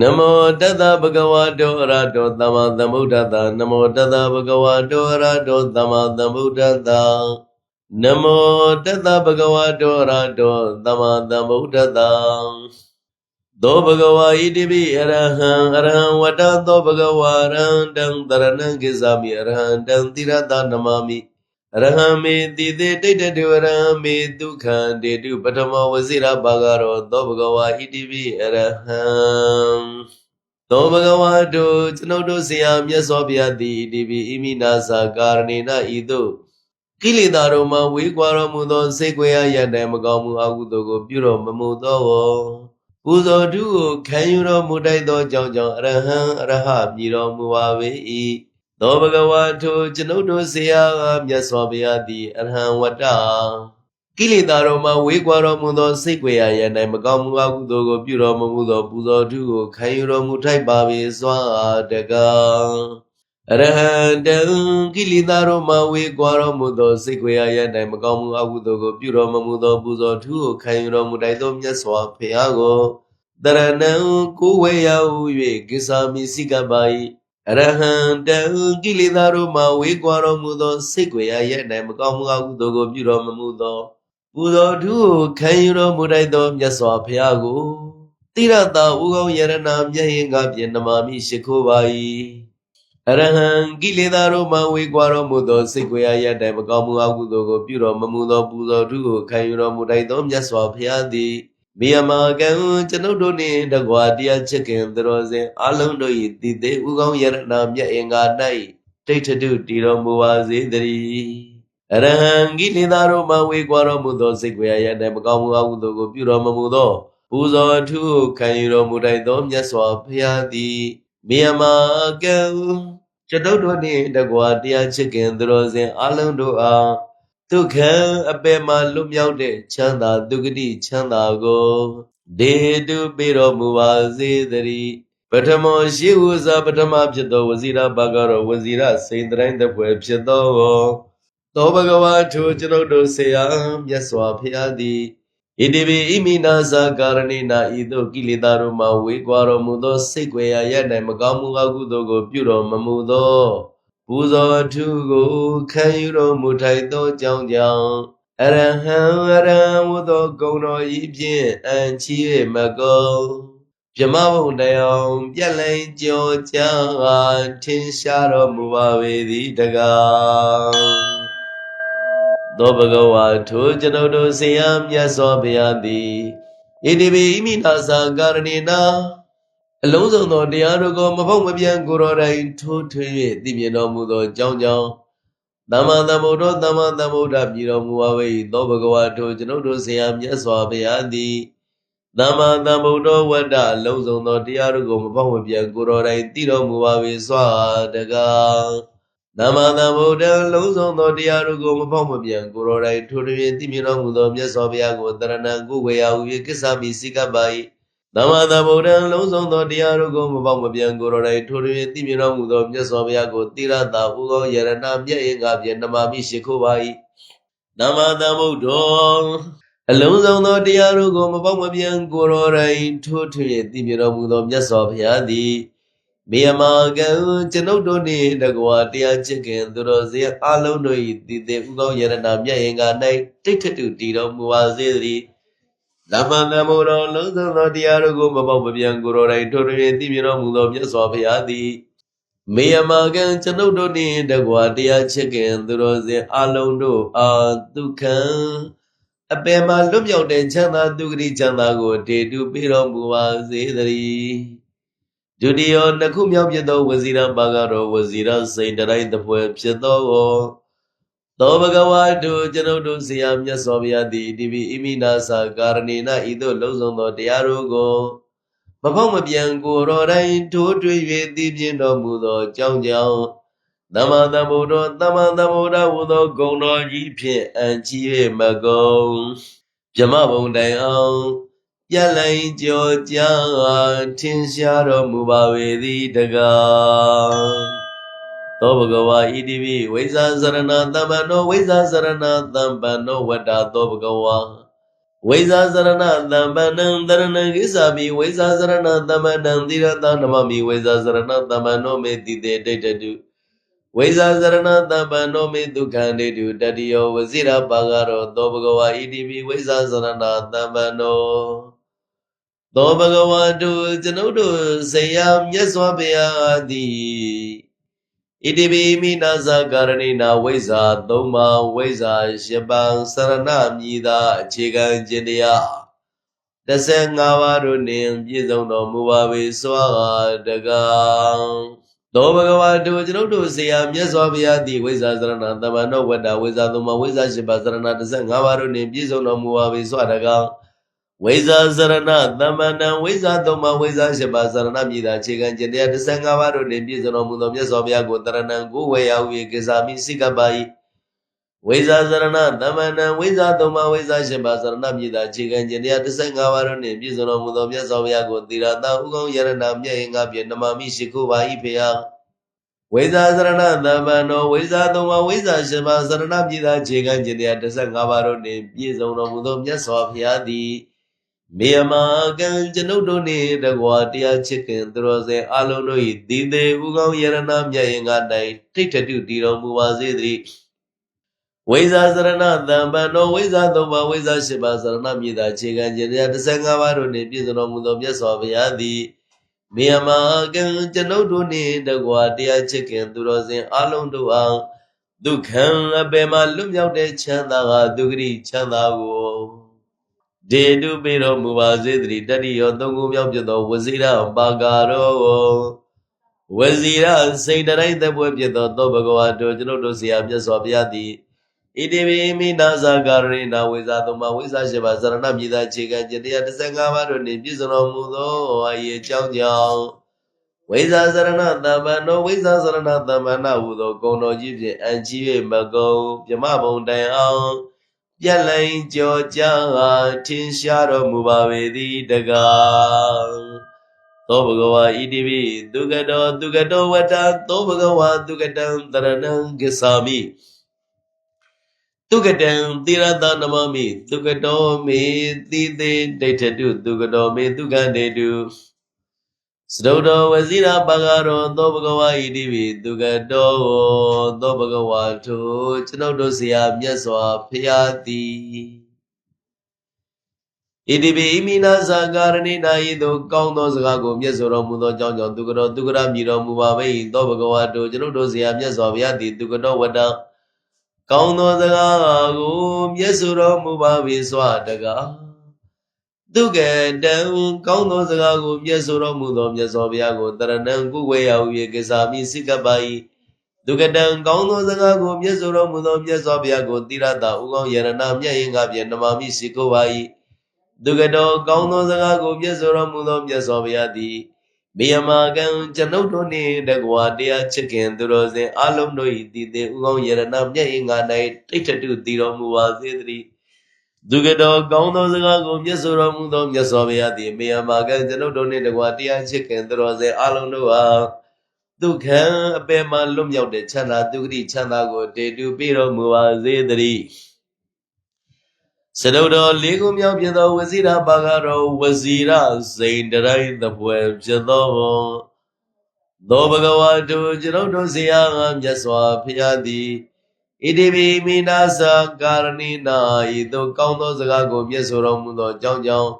နမောတတ္တဗုဒ္ဓဝါတောအရဟတောသမ္မာသမ္ဗုဒ္ဓတ္တနမောတတ္တဗုဒ္ဓဝါတောအရဟတောသမ္မာသမ္ဗုဒ္ဓတ္တနမောတတ္တဗုဒ္ဓဝါတောအရဟတောသမ္မာသမ္ဗုဒ္ဓတ္တသောဘဂဝါဣတိပိအရဟံအရဟံဝတ္တသောဘဂဝါရဟံတံတရဏံကိသာမိအရဟံတံတိရတနမမိအ ရဟံမေတိတေတိတတေဝရဟံမေဒုက္ခံတေတုပထမဝစီရပါကရောသောဘဂဝါဣတိပိအရဟံသောဘဂဝါတို့ကျွန်ုပ်တို့ဆရာမြတ်စွာဘုရားသည်ဣတိပိဣမိနာစာကာရဏေနဤသို့ကိလေသာတို့မှဝေးကွာတော်မူသောစိတ်ကွယ်ရရတဲ့မကောင်းမှုအကုသိုလ်ကိုပြုတော်မမူသောပူဇော်တုကိုခံယူတော်မူတိုက်သောကြောင့်ကြောင့်အရဟံအရဟမြည်တော်မူပါ၏ သောဘဂဝါထိုကျွန်ုပ်တို့ဆရာကမြတ်စွာဘုရားသည်အရဟံဝတ္တကိလေသာတို့မှဝေးကွာတော်မူသောစိတ်ကွယ်ရရ၌မကောင်းမှုအကုသိုလ်ကိုပြုတော်မမူသောပူဇော်တုကိုခံယူတော်မူထိုက်ပါ၏စွာတကားအရဟံတံကိလေသာတို့မှဝေးကွာတော်မူသောစိတ်ကွယ်ရရ၌မကောင်းမှုအကုသိုလ်ကိုပြုတော်မမူသောပူဇော်ထုကိုခံယူတော်မူတိုက်သောမြတ်စွာဘုရားကိုတရဏံကိုဝေယဟု၍ကိစ္ဆာမိစိကပါ၏ အရဟံတံကိလေသာတို့မှဝေးကွာတော်မူသောစိတ်ကွယ်ရရ၌မကောင်းမှုအကုသိုလ်ကိုပြုတော်မမူသောပူဇော်ထုကိုခံယူတော်မူတိုက်သောမြတ်စွာဘုရားကိုတိရတာဥကောင်းယရဏမြတ်ရင်ကပြင်နမာမိရှိခိုးပါ၏အရဟံကိလေသာတို့မှဝေးကွာတော်မူသောစိတ်ကွယ်ရရ၌မကောင်းမှုအကုသိုလ်ကိုပြုတော်မမူသောပူဇော်ထုကိုခံယူတော်မူတိုက်သောမြတ်စွာဘုရားသည် မိယမာကံကျွန်ုပ်တို့နှင့်တကွာတရားချစ်ခင်သတော်စဉ်အလုံးတို့၏တည်သေးဥကောင်းယရဏမြတ်အင်္ဂါ၌တိဋ္ဌတုတည်တော်မူပါစေတည်းအရဟံကိလေသာတို့မှဝေကွာတော်မူသောစိတ်ကွယ်ရ၌မကောင်းမှုအကုသိုလ်ကိုပြုတော်မမူသောပူဇော်ထုကိုခံယူတော်မူတိုက်သောမြတ်စွာဘုရားသည်မိယမာကံကျွန်ုပ်တို့နှင့်တကွာတရားချစ်ခင်သတော်စဉ်အလုံးတို့အား ဒုက္ခအပေမှလွတ်မြောက်တဲ့ချမ်းသာဒုက္ခတိချမ်းသာကိုဒေတုပေတော်မူပါစေတည်းပထမရှိဥစွာပထမဖြစ်သောဝဇိရဘဂရောဝဇိရစိန်တိုင်းတပွဲဖြစ်သောသောဘဂဝါထိုကျွန်ုပ်တို့ဆေယမြတ်စွာဘုရားသည်ဣတိပိဣမိနာဇာကာရဏိနာဤသို့ကိလေသာတို့မှဝေကွာတော်မူသောစိတ်ွယ်ရာရ၌မကောင်းမှုအကုသိုလ်ကိုပြုတော်မမူသောပူ ဇော်ထုကိုခံယူတော်မူထိုက်သောကြောင့်ကြောင့်အရဟံအရဟံဝသောဂုဏ်တော်ဤဖြင့်အံချီ၍မကုန်ပြမဘုံတရားပြက်လိုင်ကြောကြထင်ရှားတော်မူပါပေသည်တကားသောဘဂဝါထိုကျွန်ုပ်တို့ဆရာမြတ်စွာဘုရားသည်ဣတိပိဣမိနာသာကာရဏေနာ အလုံးစုံသောတရားတို့ကိုမဖောက်မပြန်ကိုယ်တော်တိုင်ထိုးထွင်း၍သိမြင်တော်မူသောကြောင့်ကြောင့်သမ္မာသမ္ဗုဒ္ဓသမ္မာသမ္ဗုဒ္ဓပြည်တော်မူပါ၏သောဘဂဝါထိုကျွန်ုပ်တို့ဆရာမြတ်စွာဘုရားသည်သမ္မာသမ္ဗုဒ္ဓဝတ္တအလုံးစုံသောတရားတို့ကိုမဖောက်မပြန်ကိုယ်တော်တိုင်သိတော်မူပါ၏စွာတကားသမ္မာသမ္ဗုဒ္ဓလုံးစုံသောတရားတို့ကိုမဖောက်မပြန်ကိုယ်တော်တိုင်ထိုးထွင်းသိမြင်တော်မူသောမြတ်စွာဘုရားကိုတရဏံကိုဝေယဟု၍ကိစ္ဆာမိစိကပ်ပါ၏ သမ္မာသမ္ဗုဒ္ဓံလုံးစုံသောတရားတို့ကိုမပေါမပြန်ကိုယ်တော်တိုင်ထိုးထွင်းသိမြင်တော်မူသောမြတ်စွာဘုရားကိုတိရတာဥကောယရဏမြတ်အင်္ဂါဖြင့်နမမိရှိခိုးပါ၏သမ္မာသမ္ဗုဒ္ဓောအလုံးစုံသောတရားတို့ကိုမပေါမပြန်ကိုယ်တော်တိုင်ထိုးထွင်းသိမြင်တော်မူသောမြတ်စွာဘုရားသည်မေယမာကံကျွန်ုပ်တို့နှင့်တကွာတရားချစ်ခင်သူတော်စင်အလုံးတို့၏တည်တည်ဥကောယရဏမြတ်အင်္ဂါ၌တိဋ္ဌတုတည်တော်မူပါစေတည်း သမ္မာသမ္ဗုဒ္ဓောလုံးစုံသောတရားတို့ကိုမပေါမပြန်ကိုယ်တော်တိုင်ထိုးထွင်းသိမြင်တော်မူသောမြတ်စွာဘုရားသည်မေယမာကံကျွန်ုပ်တို့နှင့်တကွာတရားချစ်ခင်သူတော်စင်အလုံးတို့အာဒုက္ခံအပေမှာလွတ်မြောက်တဲ့ချမ်းသာဒုက္ခတိချမ်းသာကိုတေတုပေးတော်မူပါစေတည်းဒုတိယနှစ်ခုမြောက်ဖြစ်သောဝဇီရပါကတော့ဝဇီရစိန်တိုင်းတပွဲဖြစ်သော သောဘဂဝါတုကျွန်ုပ်တို့ဆရာမြတ်စွာဘုရားသည်ဒီပိဣမိနာစာကာရဏေနဤသို့လုံးစုံသောတရားတို့ကိုမဖောက်မပြန်ကိုယ်တော်တိုင်ထိုးထွေ၍သိပြင်းတော်မူသောကြောင့်ကြောင့်သမ္မာသမ္ဗုဒ္ဓသမ္မာသမ္ဗုဒ္ဓဟူသောဂုဏ်တော်ကြီးဖြင့်အံချီ၍မကုန်ဗြဟ္မဘုံတိုင်အောင်ပြက်လိုင်ကြောကြာထင်ရှားတော်မူပါဝေသည်တကား သောဘဂဝါဣတိပိဝိဇာစရဏသမ္ပန္နောဝိဇာစရဏသမ္ပန္နောဝတ္တာသောဘဂဝါဝိဇာစရဏသမ္ပန္နံတရဏံကိသာမိဝိဇာစရဏသမ္ပန္နံသီရတနမမိဝိဇာစရဏသမ္ပန္နောမေတိတေဒိဋ္ဌတုဝိဇာစရဏသမ္ပန္နောမေဒုက္ခံတေတုတတိယောဝဇိရပါကရောသောဘဂဝါဣတိပိဝိဇာစရဏသမ္ပန္နောသောဘဂဝါတုကျွန်ုပ်တို့ဇေယမြတ်စွာဘုရားသည် ဣတိပိမိနာဇာကာရဏိနာဝိဇာသုံးပါးဝိဇာရှပံစရဏမြည်သာအခြေခံခြင်းတရား15ပါးတို့နှင့်ပြည့်စုံတော်မူပါ၏စွာတကားသောဘဂဝါတုကျွန်ုပ်တို့ဇေယမြတ်စွာဘုရားသည်ဝိဇာစရဏတမ္မနောဝတ္တဝိဇာသုံးပါးဝိဇာရှပံစရဏ15ပါးတို့နှင့်ပြည့်စုံတော်မူပါ၏စွာတကား ဝိဇာစရဏသမ္မန္တံဝိဇာသုံးပါးဝိဇာရှပါစရဏမြည်သာခြေခံခြင်းတရား15ပါးတို့နှင့်ပြည့်စုံတော်မူသောမြတ်စွာဘုရားကိုတရဏံကိုဝေယဝေကိစာမိစိကပါ၏ဝိဇာစရဏသမ္မန္တံဝိဇာသုံးပါးဝိဇာရှပါစရဏမြည်သာခြေခံခြင်းတရား15ပါးတို့နှင့်ပြည့်စုံတော်မူသောမြတ်စွာဘုရားကိုတိရတာဥကောင်းယရဏမြတ်ရင်ငါပြေနမမိရှိခိုးပါ၏ဖေယဝိဇာစရဏသမ္မန္တောဝိဇာသုံးပါးဝိဇာရှပါစရဏမြည်သာခြေခံခြင်းတရား15ပါးတို့နှင့်ပြည့်စုံတော်မူသောမြတ်စွာဘုရားသည် မေယမာကံကျွန်ုပ်တို့နှင့်တကွာတရားချစ်ခင်သူတော်စင်အလုံးတို့၏တည်သေးဥကောင်းယရဏမြတ်ရင်ကတိုင်ထိတ်ထတုတည်တော်မူပါစေသတည်းဝိဇာစရဏတံပန္နောဝိဇာသုံးပါးဝိဇာရှိပါစရဏမြေသာခြေခံခြင်းတရား15ပါးတို့နှင့်ပြည့်စုံတော်မူသောမြတ်စွာဘုရားသည်မေယမာကံကျွန်ုပ်တို့နှင့်တကွာတရားချစ်ခင်သူတော်စင်အလုံးတို့အားဒုက္ခံအပေမှာလွတ်မြောက်တဲ့ချမ်းသာကဒုက္ခရိချမ်းသာကို ဒေတုပေတော်မူပါစေတည်းတတိယောသုံးခုမြောက်ပြသောဝဇိရပါကာရောဝဇိရစိတ်တိုင်းသက်ပွဲဖြစ်သောသောဘဂဝါတို့ကျွန်ုပ်တို့ဆရာမြတ်စွာဘုရားသည်ဣတိပိမိနာဇာကာရိနာဝိဇာသုံးပါဝိဇာရှိပါဇရဏမြေသာခြေကကျတရား15ပါးတို့နှင့်ပြည့်စုံတော်မူသောအရေးအကြောင်းကြောင့်ဝိဇာစရဏတမ္ပန္နောဝိဇာစရဏတမ္ပန္နဟူသောဂုဏ်တော်ကြီးဖြင့်အံကြီး၍မကုံမြမဘုံတိုင်အောင် ပြက်လိုင်ကြောကြားထင်ရှားတော်မူပါပေသည်တကားသောဘဂဝါဣတိပိသူကတောသူကတောဝတ္တသောဘဂဝါသူကတံတရဏံဂစ္ဆာမိသူကတံသီရတနမမိသူကတောမေသီသေဒိဋ္ဌတုသူကတောမေသူကံတေတု စရုဒ္ဓဝဇိရပဂရောသောဘဂဝါဣတိပိသူကတောသောဘဂဝါထိုကျွန်ုပ်တို့ဆရာမြတ်စွာဘုရားသည်ဣတိပိမိနာဇာကာရဏိနာယိသောကောင်းသောစကားကိုမြတ်စွာတော်မူသောကြောင့်ကြောင့်သူကတော်သူကရမြည်တော်မူပါ၏သောဘဂဝါတို့ကျွန်ုပ်တို့ဆရာမြတ်စွာဘုရားသည်သူကတော်ဝတ္တကောင်းသောစကားကိုမြတ်စွာတော်မူပါ၏စွာတကား ဒုက္ကတံကောင်းသောစကားကိုမြတ်ဆိုတော်မူသောမြတ်စွာဘုရားကိုတရဏံကုဝေယဟု၍ကိစ္ဆာမိစိကပ္ပယိဒုက္ကတံကောင်းသောစကားကိုမြတ်ဆိုတော်မူသောမြတ်စွာဘုရားကိုတိရတာဥကောင်းယရဏမြတ်ရင်ကပြေနမမိစိကိုပါယိဒုက္ကတောကောင်းသောစကားကိုမြတ်ဆိုတော်မူသောမြတ်စွာဘုရားသည်မေယမာကံကျွန်ုပ်တို့နှင့်တကွာတရားချစ်ခင်သူတော်စင်အလုံးတို့၏တည်တဲ့ဥကောင်းယရဏမြတ်ရင်က၌တိတ်တတုတည်တော်မူပါစေတည်း သူကတော်ကောင်းသောစကားကိုမြတ်စွာတော်မူသောမြတ်စွာဘုရားသည်မေယမာကကျွန်ုပ်တို့နှင့်တကွာတရားချစ်ခင်သူတော်စင်အလုံးတို့အားဒုက္ခအပေမှလွတ်မြောက်တဲ့ချမ်းသာဒုက္ခချမ်းသာကိုတေတူပြတော်မူပါစေတည်းစရုတော်လေးခုမြောက်ဖြစ်သောဝစီရပါကတော်ဝစီရစိန်တရိုင်းသပွဲဖြစ်သောသောဘဂဝါတို့ကျွန်ုပ်တို့ဆရာကမြတ်စွာဘုရားသည် ဣတိပိမိနာသကာရဏိနာဤသို့ကောင်းသောစကားကိုမြတ်ဆိုတော်မူသောကြောင့်ကြောင့်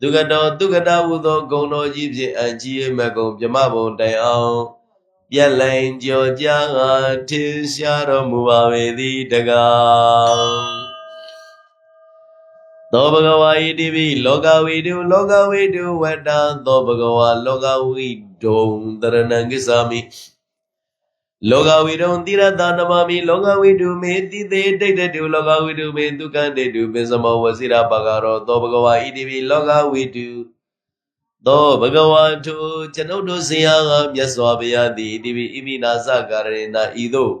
ဒုက္ကတောဒုက္ကတာဟုသောဂုံတော်ကြီးဖြင့်အကြည်မကုံမြမဘုံတိုင်အောင်ပြက်လိုင်ကြောကြားငါထင်ရှားတော်မူပါပေသည်တကားသောဘဂဝါဣတိပိလောကဝိတုလောကဝိတုဝတ္တသောဘဂဝါလောကဝိတုံတရဏံကိသာမိ လောကဝိတုံတိရတနမမိလောကဝိတုမေတိသေးတိတ်တုလောကဝိတုမေဒုက္ခတေတုပိစမောဝစီရပကရောသောဘဂဝါဣတိပိလောကဝိတုသောဘဂဝါထုကျွန်ုပ်တို့ဆရာကမြတ်စွာဘုရားသည်ဣတိပိဣမိနာစကာရဏဤသို့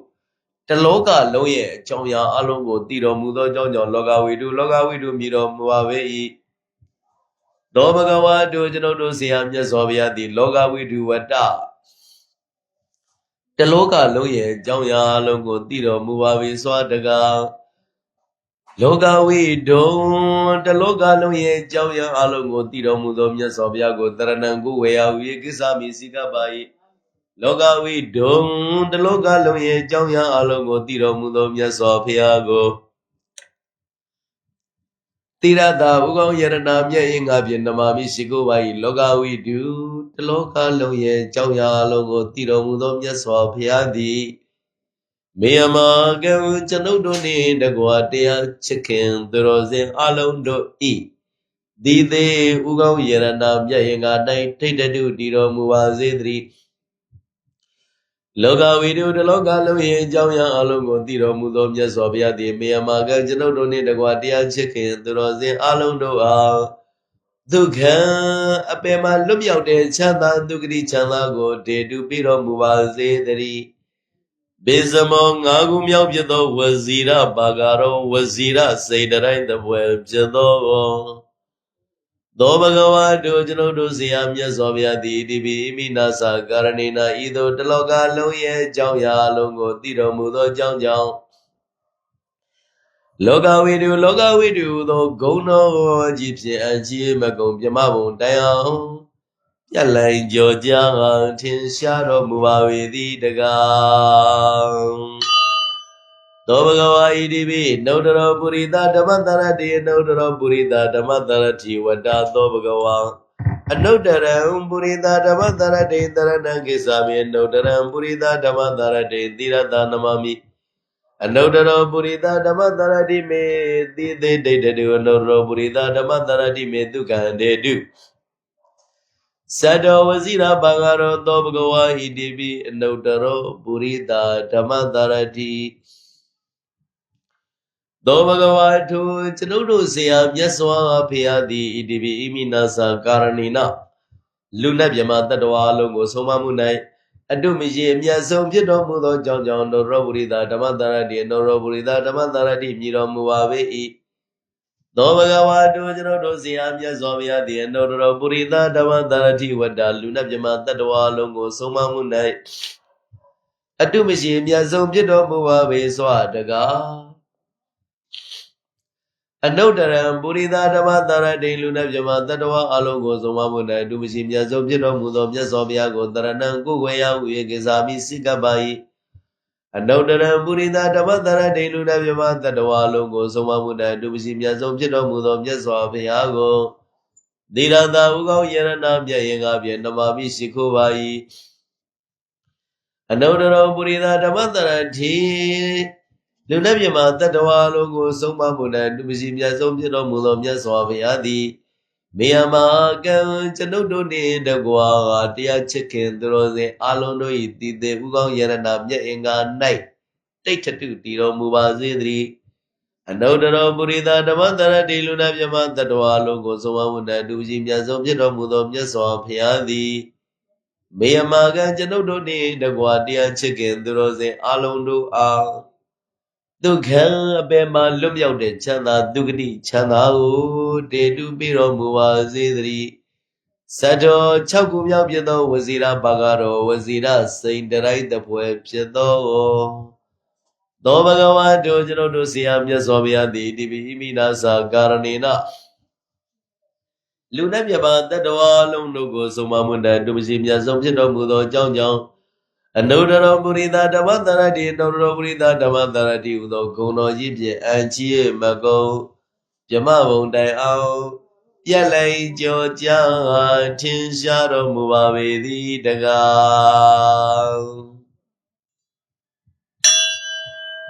တလောကလုံးရဲ့အကြောင်းအရာအလုံးကိုတည်တော်မူသောကြောင့်ကြောင့်လောကဝိတုလောကဝိတုမြည်တော်မူပါပေ၏သောဘဂဝါတို့ကျွန်ုပ်တို့ဆရာမြတ်စွာဘုရားသည်လောကဝိတုဝတ္တ တလောကလုံးရဲ့အကြောင်းအရာအလုံးကိုတည်တော်မူပါပေစွာတကားလောကဝိဒုံတလောကလုံးရဲ့အကြောင်းရင်းအလုံးကိုတည်တော်မူသောမြတ်စွာဘုရားကိုတရဏံကိုဝေယဝေကိစ္စမိစိကပါ၏လောကဝိဒုံတလောကလုံးရဲ့အကြောင်းရင်းအလုံးကိုတည်တော်မူသောမြတ်စွာဘုရားကိုတိရတာဥကောင်းယရနာမြတ်ရင်ငါဖြင့်နမမိရှိကိုပါ၏လောကဝိတု တလောကလုံးရဲ့အကြောင်းရင်းအလုံးကိုတည်တော်မူသောမြတ်စွာဘုရားသည်မေယမကံကျွန်ုပ်တို့နှင့်တကွာတရားချစ်ခင်သူတော်စင်အလုံးတို့ဤဒီသေးဥကောင်းယရနာမြတ်ရင်ကတိုင်းထိတ်တုတည်တော်မူပါစေတည်းလောကဝိတုတလောကလုံးရဲ့အကြောင်းရင်းအလုံးကိုတည်တော်မူသောမြတ်စွာဘုရားသည်မေယမကံကျွန်ုပ်တို့နှင့်တကွာတရားချစ်ခင်သူတော်စင်အလုံးတို့အား ဒုက္ခအပေမှာလွတ်မြောက်တဲ့ချမ်းသာဒုက္ခတိချမ်းသာကိုတေတုပြီးတော်မူပါစေတည်းဘေဇမောငါးခုမြောက်ဖြစ်သောဝဇီရပါကရောဝဇီရစေတတိုင်းတပွဲဖြစ်သောသောဘဂဝါတို့ကျွန်ုပ်တို့ဇေယမြတ်စွာဘုရားသည်ဒီပိမိနာစာကာရဏိနာဤသို့တလောကလုံးရဲ့အကြောင်းရာအလုံးကိုသိတော်မူသောအကြောင်းကြောင့် လောကဝိတုလောကဝိတုသောဂုဏတော်ကြီးဖြင့်အကြီးမကုံပြမဘုံတိုင်အောင်ပြက်လိုင်ကြောကြထင်ရှားတော်မူပါ၏သည်တကားသောဘဂဝါဣတိပိနုတရောပုရိသဓမ္မတရတိနုတရောပုရိသဓမ္မတရတိဝတ္တသောဘဂဝါအနုတ္တရံပုရိသဓမ္မတရတိတရဏံကိသာမိအနုတ္တရံပုရိသဓမ္မတရတိသီရတနမမိ အနုတ္တရောပုရိသဓမ္မတရတိမေတိသေဒိဋ္ဌတုအနုတ္တရောပုရိသဓမ္မတရတိမေဒုက္ခံတေတုသတ္တဝစီရဘာဂရောသောဘဂဝါဣတိပိအနုတ္တရောပုရိသဓမ္မတရတိသောဘဂဝါထုကျွန်ုပ်တို့ဇေယမြတ်စွာဘုရားသည်ဣတိပိဣမိနာစာကာရဏိနလူနတ်မြမတတ္တဝါလုံးကိုဆုံးမမှု၌ အတုမရှိအမြတ်ဆုံးဖြစ်တော်မူသောကြောင့်ကြောင့်နရောပုရိသဓမ္မတရတိနရောပုရိသဓမ္မတရတိမြည်တော်မူပါပေ၏သောဘဂဝါတုကျွန်ုပ်တို့ဇေယမြတ်စွာဘုရားသည်အနုတ္တရပုရိသဓမ္မတရတိဝတ္တလူနတ်မြမတတ္တဝါလုံးကိုဆုံးမမှု၌အတုမရှိအမြတ်ဆုံးဖြစ်တော်မူပါပေစွာတကား အနုတ္တရံပုရိသဓမ္မတရတိလူနတ်မြမတတ္တဝါအလုံးကိုဆုံးမမှု၌အတုမရှိမြတ်ဆုံးဖြစ်တော်မူသောမြတ်စွာဘုရားကိုတရဏံကိုယ်ဝေယဟုယေကိသာမိစိကပ္ပါ၏အနုတ္တရံပုရိသဓမ္မတရတိလူနတ်မြမတတ္တဝါလုံးကိုဆုံးမမှု၌အတုမရှိမြတ်ဆုံးဖြစ်တော်မူသောမြတ်စွာဘုရားကိုသီရတာဥကောင်းယရဏမြတ်ရင်ကဖြင့်နမမိရှိခိုးပါ၏အနုတ္တရပုရိသဓမ္မတရတိ လူလက်မြမတတ္တဝါလုံးကိုဆုံးမမှု၌သူမရှိမြတ်ဆုံးဖြစ်တော်မူသောမြတ်စွာဘုရားသည်မေယမာကံကျွန်ုပ်တို့နှင့်တကွာတရားချစ်ခင်သူတော်စင်အလုံးတို့၏တည်သေးဥကောင်းယရနာမြတ်အင်္ဂါ၌တိတ်ထတုတည်တော်မူပါစေတည်းအနုတ္တရောပုရိသဓမ္မတရတိလူနာမြမတတဝါလုံးကိုဆုံးမမှု၌သူရှိမြတ်ဆုံးဖြစ်တော်မူသောမြတ်စွာဘုရားသည်မေယမာကံကျွန်ုပ်တို့နှင့်တကွာတရားချစ်ခင်သူတော်စင်အလုံးတို့အား ဒုက္ခအပေမှာလွတ်မြောက်တဲ့ချမ်းသာဒုက္ခတိချမ်းသာကိုတေတုပြီးတော်မူပါစေတည်းသတ္တော6ခုမြောက်ဖြစ်သောဝဇီရပါကတော့ဝဇီရစိန်တရိုက်တပွဲဖြစ်သောသောဘဂဝါတို့ကျွန်တော်တို့ဆရာမြတ်စွာဘုရားသည်တိပိမိနာစာကာရဏေနလူနဲ့မြပါတတ္တဝါလုံးတို့ကိုဆုံးမမွန်းတဲ့ဒုပစီမြတ်ဆုံးဖြစ်တော်မူသောအကြောင်းကြောင့် အနုတရောပုရိသဓမ္မတရတိအနုတရောပုရိသဓမ္မတရတိဟူသောဂုဏတော်ကြီးဖြင့်အံချီမကုံဗြမဘုံတိုင်အောင်ပြက်လိုက်ကြောကြာထင်ရှားတော်မူပါပေသည်တကား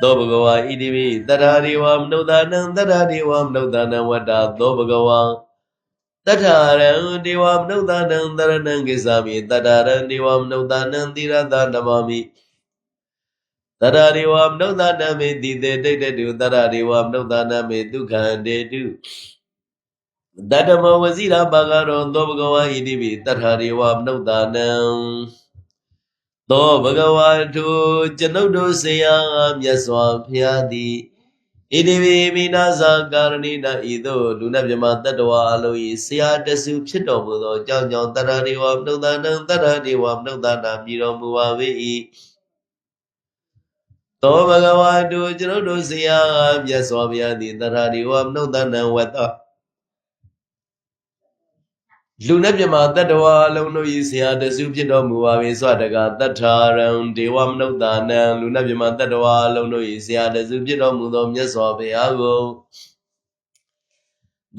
သောဘဂဝါဣတိပိတတ္ထာရိဝမနုဿာနံတတ္ထာရိဝမနုဿာနံဝတ္တာသောဘဂဝါ တထရံဒေဝမနုဿာနံတရဏံကိသာမိတထရံဒေဝမနုဿာနံသီရတနမမိတရဒေဝမနုဿာနမေတိတေတိတ်တုတရဒေဝမနုဿာနမေဒုက္ခံတေတုတတမဝစီရပါကရောသောဘဂဝါဣတိပိတထဒေဝမနုဿာနံသောဘဂဝါထုကျွန်ုပ်တို့စေယမြတ်စွာဘုရားသည် ဣတိဝိမိနာဇာကာရဏိတဤသို့လူနတ်မြမတတ္တဝါအလုံး၏ဆရာတဆူဖြစ်တော်မူသောကြောင့်ကြောင့်တရဒေဝမနုဿာနံတရဒေဝမနုဿာနာမြည်တော်မူပါ၏ဣသောဘဂဝါတုကျွန်ုပ်တို့ဆရာမြတ်စွာဘုရားသည်တထာဒီဝမနုဿနံဝတ္တ လူနဲ့မြမတတ္တဝါအလုံးတို့ဤဆရာတစုဖြစ်တော်မူပါ၏စွာတကတထာရံဒေဝမနုဿနံလူနဲ့မြမတတ္တဝါအလုံးတို့ဤဆရာတစုဖြစ်တော်မူသောမြတ်စွာဘုရားကို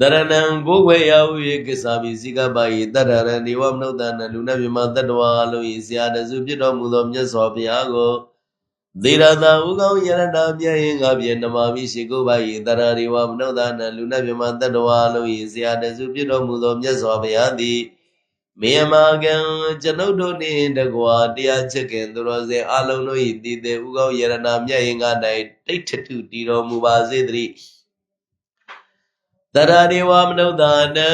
တရဏံကိုဝေယဝေကိစ္ဆာမိစိကပါယတတရံဒေဝမနုဿနံလူနဲ့မြမတတ္တဝါအလုံးဤဆရာတစုဖြစ်တော်မူသောမြတ်စွာဘုရားကို သေရတာဥကောင်းယရဏမြတ်ရင်ငါပြေနမမိရှိကိုပါယတရရိဝမနုဿနံလူနဲ့မြမတတ္တဝါအလုံးဤဆရာတစုဖြစ်တော်မူသောမြတ်စွာဘုရားသည်မေယမာကံကျွန်ုပ်တို့နှင့်တကွာတရားချက်ကင်သူတော်စင်အလုံးတို့၏တည်တဲ့ဥကောင်းယရဏမြတ်ရင်က၌တိတ်ထထုတည်တော်မူပါစေတည်း တရာဒေဝမနုဿနံ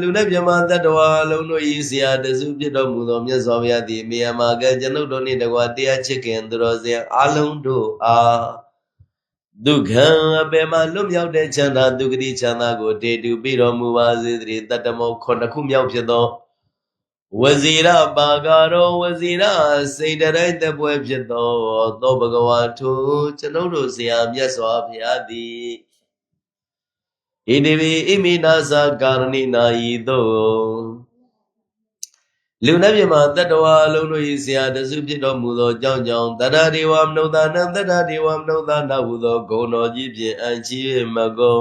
လူနဲ့မြမတတ္တဝါအလုံးတို့၏ဆရာတစုဖြစ်တော်မူသောမြတ်စွာဘုရားသည်မေယမာကံကျွန်ုပ်တို့နှင့်တကွာတရားချက်ကင်သူတော်စင်အလုံးတို့အားဒုက္ခံအပေမှာလွတ်မြောက်တဲ့ချမ်းသာဒုက္ခတိချမ်းသာကိုတေတူပြီးတော်မူပါစေတည်းတတ္တမောခုနှစ်ခုမြောက်ဖြစ်သောဝဇီရပါကရောဝဇီရစိတ်တရိုက်တပွဲဖြစ်သောသောဘဂဝါထုကျွန်ုပ်တို့ဆရာမြတ်စွာဘုရားသည် ဣတိဝိဣမိနာသကာရဏိနာယီသောလူနဲ့မြမတတ္တဝါအလုံးတို့၏ဆရာတစုဖြစ်တော်မူသောကြောင့်ကြောင့်တတ္တဒေဝမနုဿနံတတ္တဒေဝမနုဿနာဟုသောဂုဏ်တော်ကြီးဖြင့်အံချီမကုံ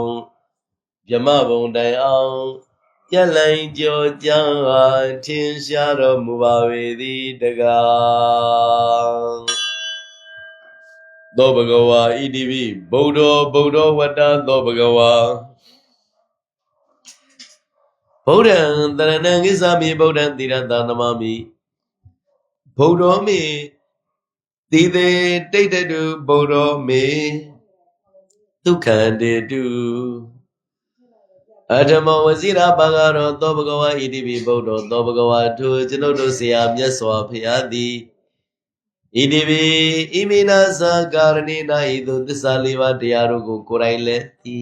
မြမဘုံတိုင်အောင်ပြက်လိုင်ကြောကြောင်းအားထင်ရှားတော်မူပါ၏သည်တကားသောဘဂဝါဣတိပိဗုဒ္ဓောဗုဒ္ဓောဝတ္တသောဘဂဝါ ဗုဒ္ဓံတရဏံကိစ္ဆာမိဗုဒ္ဓံတိရတနမမိဗုဒ္ဓောမိတိတေတိတ်တတုဗုဒ္ဓောမိဒုက္ခန္တေတုအထမဝစီရာပါကရောသောဘဂဝါဣတိပိဗုဒ္ဓောသောဘဂဝါထုကျွန်ုပ်တို့ဆရာမြတ်စွာဘုရားသည်ဣတိပိဣမိနာသကာရဏိနာဤသို့သစ္စာလေးပါးတရားတို့ကိုကိုယ်တိုင်လည်းသိ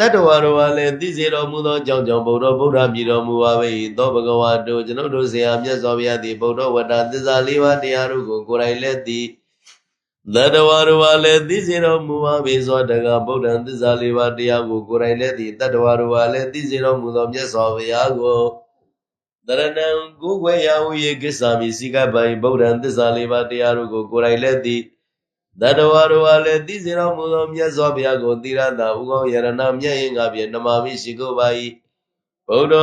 တတ္တဝါတို့ကလည်းသိစေတော်မူသောကြောင့်ကြောင့်ဗုဒ္ဓဗုဒ္ဓမြည်တော်မူပါ၏သောဘဂဝါတို့ကျွန်ုပ်တို့ဆရာမြတ်စွာဘုရားသည်ဗုဒ္ဓဝတ္တသစ္စာလေးပါးတရားတို့ကိုကိုယ်တိုင်လည်းသိသတ္တဝါတို့ကလည်းသိစေတော်မူပါ၏ဆိုတကဗုဒ္ဓံသစ္စာလေးပါးတရားကိုကိုယ်တိုင်လည်းသိတတ္တဝါတို့ကလည်းသိစေတော်မူသောမြတ်စွာဘုရားကိုတရဏံကိုယ်ွယ်ရာဟု၏ကိစ္ဆာမိစိကပိုင်ဗုဒ္ဓံသစ္စာလေးပါးတရားတို့ကိုကိုယ်တိုင်လည်းသိ တတဝါတို့ဟာလည်းသိစေတော်မူသောမြတ်စွာဘုရားကိုသီရတာဥကောင်းယရဏမြတ်ရင်ကဖြင့်နမမိရှိကိုပါ၏ဘုဒ္ဓ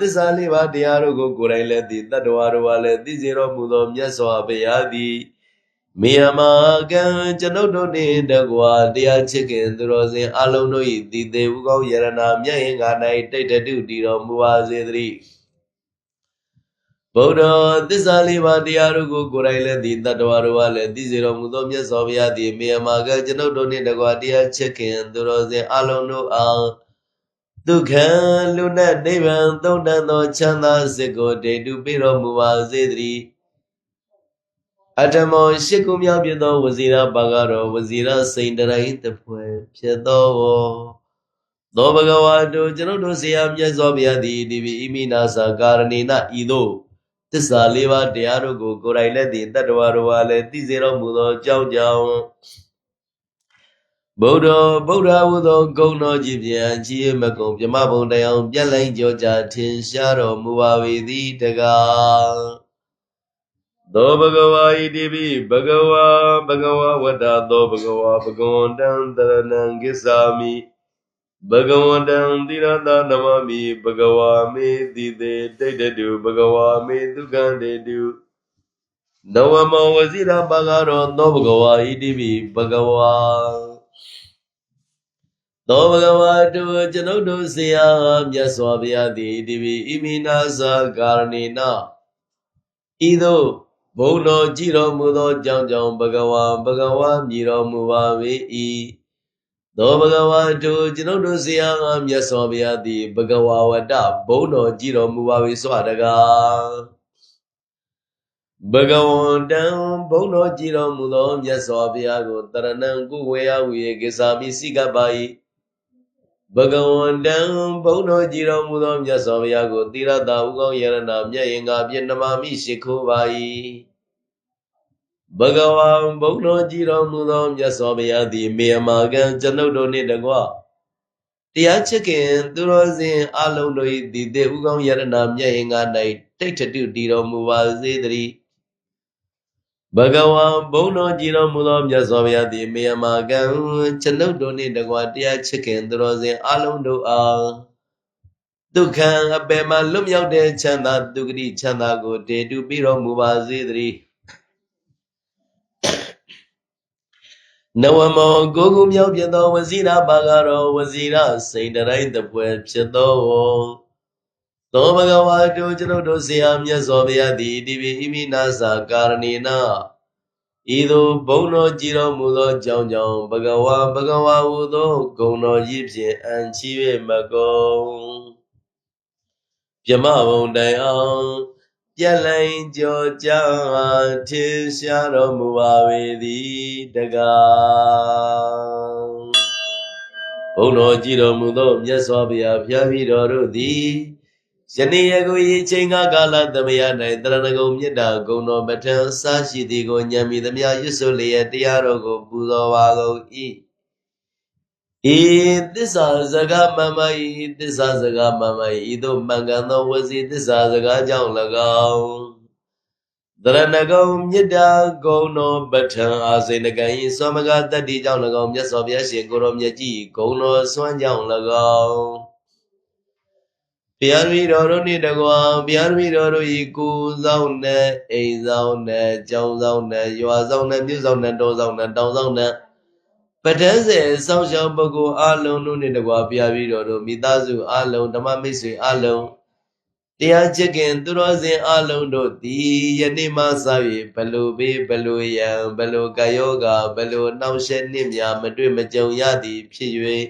သစ္စာလေးပါးတရားတို့ကိုကိုယ်တိုင်လည်းသိတတဝါတို့ဟာလည်းသိစေတော်မူသောမြတ်စွာဘုရားသည်မေယမကံကျွန်ုပ်တို့နှင့်တကွာတရားချစ်ခင်သူတော်စင်အလုံးတို့၏တည်သေးဥကောင်းယရဏမြတ်ရင်က၌တိတ်တတုတည်တော်မူပါစေတည်း ဗုဒ္ဓသစ္စာလေးပါးတရားတို့ကိုကိုယ်တိုင်လည်းသိတတ္တဝါတို့ကလည်းသိစေတော်မူသောမြတ်စွာဘုရားသည်မေယမာကကျွန်ုပ်တို့နှင့်တကွာတရားချက်ခင်သူတော်စင်အလုံးတို့အားဒုက္ခလူနဲ့နိဗ္ဗာန်သုံးတန်သောချမ်းသာစစ်ကိုတေတုပြတော်မူပါစေတည်းအတ္တမောရှိကုမြောက်ပြသောဝဇီရာပါကတော့ဝဇီရာစိန်တရိုင်းတပွဲဖြစ်သောသောဘဂဝါတို့ကျွန်ုပ်တို့ဆရာမြတ်စွာဘုရားသည်ဒီဝိဣမိနာသာကာရဏိနဤသို့ သစ္စာလေးပါးတရားတို့ကိုကိုယ်တိုင်လည်းသိတတ္တဝါတို့ဟာလည်းသိစေတော်မူသောကြောင့်ကြောင့်ဗုဒ္ဓဗုဒ္ဓဝုသောဂုဏ်တော်ကြီးဖြင့်ချီးမကုံမြမဘုံတရားပြက်လိုက်ကြောကြထင်ရှားတော်မူပါ၏သည်တကားသောဘဂဝါဣတိပိဘဂဝါဘဂဝါဝတ္တသောဘဂဝါဘဂဝန္တံတရဏံကိစ္ဆာမိ ဘဂဝန္တံသီရတနမမိဘဂဝါမေတိတေတိတ်တုဘဂဝါမေဒုက္ခံတေတုနဝမောဝစီရပါကရောသောဘဂဝါဣတိပိဘဂဝါသောဘဂဝါတုကျွန်ုပ်တို့ဆရာမြတ်စွာဘုရားသည်ဣတိပိဣမိနာသာကာရဏိနဤသို့ဘုံတော်ကြည်တော်မူသောကြောင့်ကြောင့်ဘဂဝါဘဂဝါမြည်တော်မူပါ၏ သောဘဂဝါတို့ကျွန်ုပ်တို့ဆရာငါမြတ်စွာဘုရားသည်ဘဂဝါဝတ္တဘုံတော်ကြည်တော်မူပါ၏စွာတကားဘဂဝန္တံဘုံတော်ကြည်တော်မူသောမြတ်စွာဘုရားကိုတရဏံကုဝေယဝေကိသာမိစိကပါ၏ဘဂဝန္တံဘုံတော်ကြည်တော်မူသောမြတ်စွာဘုရားကိုတိရတာဥကောင်းယရဏမြတ်ရင်္ဂါပြည့်နမမိရှိခိုးပါ၏ ဘဂဝံဘုံတော်ကြည်တော်မူသောမြတ်စွာဘုရားသည်မေယမာကံကျွန်ုပ်တို့နှင့်တကွတရားချစ်ခင်သူတော်စင်အလုံးတို့၏ဒီတေဥကောင်းယရနာမြတ်ရင်္ဂ၌တိတ်ထတုတည်တော်မူပါစေတည်းဘဂဝံဘုံတော်ကြည်တော်မူသောမြတ်စွာဘုရားသည်မေယမာကံကျွန်ုပ်တို့နှင့်တကွတရားချစ်ခင်သူတော်စင်အလုံးတို့အားဒုက္ခံအပေမှလွတ်မြောက်တဲ့ချမ်းသာဒုက္ခတိချမ်းသာကိုတေတုပြီးတော်မူပါစေတည်း နဝမောကိုကုမြောက်ဖြစ်သောဝစီရပါကတော့ဝစီရစိန်တရိုင်းတပွဲဖြစ်သောသောဘဂဝါတို့ကျွန်ုပ်တို့ဆရာမြတ်စွာဘုရားသည်တိပိဣမိနာသာကာရဏီနာဤသို့ဘုံတော်ကြည်တော်မူသောကြောင့်ကြောင့်ဘဂဝါဘဂဝါဟူသောဂုဏ်တော်ကြီးဖြင့်အံချီ၍မကုန်ပြမဘုံတိုင်အောင် ပြက်လိုင်းကြောကြထင်ရှားတော်မူပါ၏သည်တကားဘုံတော်ကြည်တော်မူသောမြတ်စွာဘုရားဖျားပြီးတော်တို့သည်ယနေ့ယခုဤချိန်ကကာလသမယ၌တရဏဂုံမြတ်တာဂုံတော်ပဋ္ဌာန်းစရှိသည်ကိုညံမိသမျှရွတ်ဆိုလျက်တရားတော်ကိုပူဇော်ပါကုန်၏ ဤသစ္စာစကားမမဤသစ္စာစကားမမဤဤသို့မှန်ကန်သောဝစီသစ္စာစကားကြောင့်၎င်းသရဏဂုံမြစ်တာဂုံတော်ပဋ္ဌံအာစေနကံဤသောမကတတ္တိကြောင့်၎င်းမြတ်စွာဘုရားရှင်ကိုရောမြတ်ကြီးဂုံတော်ဆွမ်းကြောင့်၎င်းဘုရားသမီးတော်တို့နှင့်တကွာဘုရားသမီးတော်တို့ဤကိုယ်ဆောင်နဲ့အိမ်ဆောင်နဲ့ကျောင်းဆောင်နဲ့ရွာဆောင်နဲ့မြို့ဆောင်နဲ့တောဆောင်နဲ့တောင်ဆောင်နဲ့ ပဋ္ဌာန်းစေစောင့်ရှောက်ပုဂ္ဂိုလ်အလုံးတို့နှင့်တကွာဘုရားပြီးတော်တို့မိသားစုအလုံးဓမ္မမိတ်ဆွေအလုံးတရားချစ်ခင်သူတော်စင်အလုံးတို့သည်ယနေ့မှစ၍ဘလူဘေးဘလူယံဘလူကယောဂဘလူနှောင့်ရှက်နှင့်များမတွေ့မကြုံရသည်ဖြစ်၍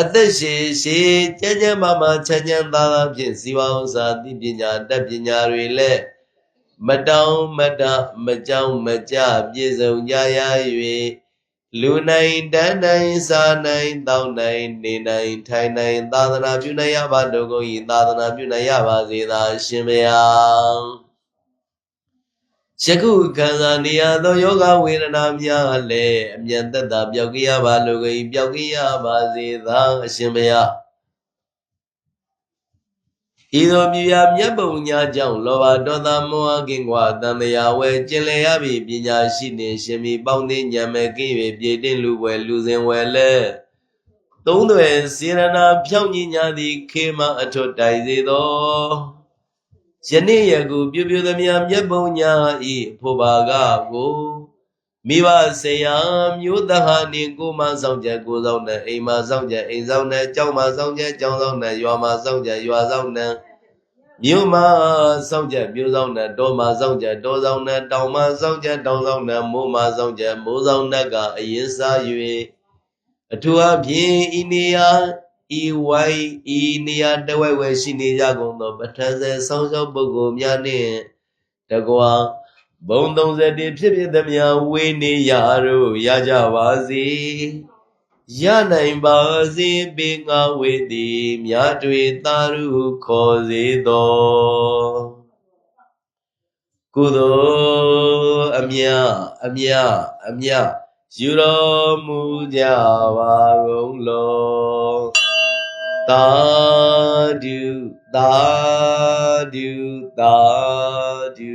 အသက်ရှင်ရှိကြမ်းကြမ်းမာမာချမ်းချမ်းသာသာဖြင့်ဇီဝဥစ္စာသိပညာတတ်ပညာတွေလည်းမတောင်းမတမကြောက်မကြပြည့်စုံကြရ၍ လူနိုင်တန်းနိုင်စားနိုင်တောင်းနိုင်နေနိုင်ထိုင်နိုင်သာသနာပြုနိုင်ရပါတို့ကုန်၏သာသနာပြုနိုင်ရပါစေသာရှင်မယားယခုခံစားနေရသောယောဂဝေဒနာများလည်းအမြန်သက်သာပျောက်ကရပါလိုကုန်၏ပျောက်ကရပါစေသာအရှင်မယား ဤသို့မြူရာမြတ်ပုံညာကြောင့်လောဘဒေါသမောဟကင်းကွာတန်တရာဝဲကျင်လည်ရပြီပညာရှိနေရှင်မီပေါင်းသိဉာဏ်မဲ့ကင်း၍ပြေတင်လူဝဲလူစဉ်ဝဲလဲသုံးသွယ်စေရနာဖြောင့်ညညာသည်ခေမအထွတ်တိုင်စေသောယနေ့ယခုပြုပြုသမျှမြတ်ပုံညာဤဖို့ပါကကို မိဘဆေယမျိုးသဟာနေကိုမဆောင်ချက်ကိုဆောင်တဲ့အိမ်မဆောင်ချက်အိမ်ဆောင်တဲ့ကျောင်းမဆောင်ချက်ကျောင်းဆောင်တဲ့ရွာမဆောင်ချက်ရွာဆောင်တဲ့မြို့မဆောင်ချက်မြို့ဆောင်တဲ့တောမဆောင်ချက်တောဆောင်တဲ့တောင်မဆောင်ချက်တောင်ဆောင်တဲ့မိုးမဆောင်ချက်မိုးဆောင်တဲ့ကအရင်စား၍အထူးအဖြင့်ဤနေရာဤဝိုင်းဤနေရာတဝဲဝဲရှိနေကြကုန်သောပဋ္ဌာန်းစေဆောင်းရှောက်ပုဂ္ဂိုလ်များနှင့်တကွာ ဘုံ31ဖြစ်ဖြစ်သမျှဝေနေရတို့ရကြပါစေရနိုင်ပါစေပေငါဝေသည်မြတ်တွေသာရုခေါ်စေသောကုသိုလ်အမြအမြအမြယူတော်မူကြပါကုန်လောသာဓုသာဓုသာဓု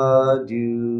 do